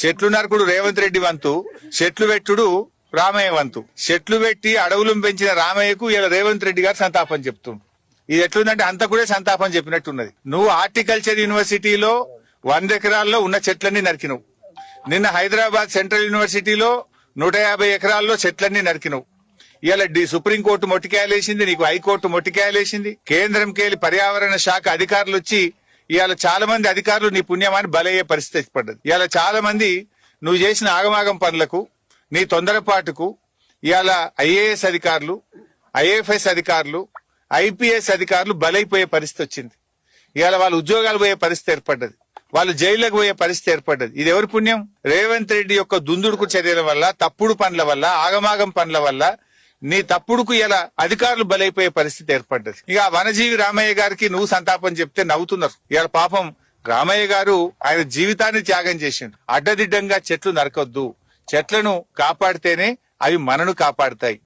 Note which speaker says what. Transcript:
Speaker 1: చెట్లు నరకుడు రేవంత్ రెడ్డి వంతు. చెట్లు పెట్టుడు రామయ్య వంతు. చెట్లు పెట్టి అడవులను పెంచిన రామయ్యకు ఇలా రేవంత్ రెడ్డి గారు సంతాపం చెప్తుండు ఇది ఎట్లుందంటే అంత కూడా సంతాపం చెప్పినట్టున్నది. నువ్వు హార్టికల్చర్ యూనివర్సిటీలో వంద ఎకరాల్లో ఉన్న చెట్లన్నీ నరికినవు. నిన్న హైదరాబాద్ సెంట్రల్ యూనివర్సిటీలో నూట యాభై ఎకరాల్లో చెట్లన్నీ నరికినవు. ఇవాళ డి సుప్రీంకోర్టు మొట్టికాయలేసింది నీకు హైకోర్టు మొట్టికాయలేసింది. కేంద్రంకి వెళ్ళి పర్యావరణ శాఖ అధికారులు వచ్చి ఇవాళ చాలా మంది అధికారులు నీ పుణ్యమాని బలయ్యే పరిస్థితి పడ్డది. ఇవాళ చాలా మంది నువ్వు చేసిన ఆగమాగం పనులకు నీ తొందరపాటుకు ఇవాళ ఐఏఎస్ అధికారులు ఐఎఫ్ఎస్ అధికారులు ఐపీఎస్ అధికారులు బలైపోయే పరిస్థితి వచ్చింది. ఇవాళ వాళ్ళు ఉద్యోగాలు పోయే పరిస్థితి ఏర్పడ్డది. వాళ్ళు జైలుకు పోయే పరిస్థితి ఏర్పడ్డది. ఇది ఎవరి పుణ్యం? రేవంత్ రెడ్డి యొక్క దుందుడుకు చర్యల వల్ల తప్పుడు పనుల వల్ల ఆగమాగం పనుల వల్ల నీ తప్పుడుకు ఇలా అధికారులు బలైపోయే పరిస్థితి ఏర్పడ్డది. ఇక వనజీవి రామయ్య గారికి నువ్వు సంతాపం చెప్తే నవ్వుతున్నారు. ఇవాళ పాపం రామయ్య గారు ఆయన జీవితాన్ని త్యాగం చేసిండు. అడ్డదిడ్డంగా చెట్లు నరకొద్దు. చెట్లను కాపాడితేనే అవి మనను కాపాడుతాయి.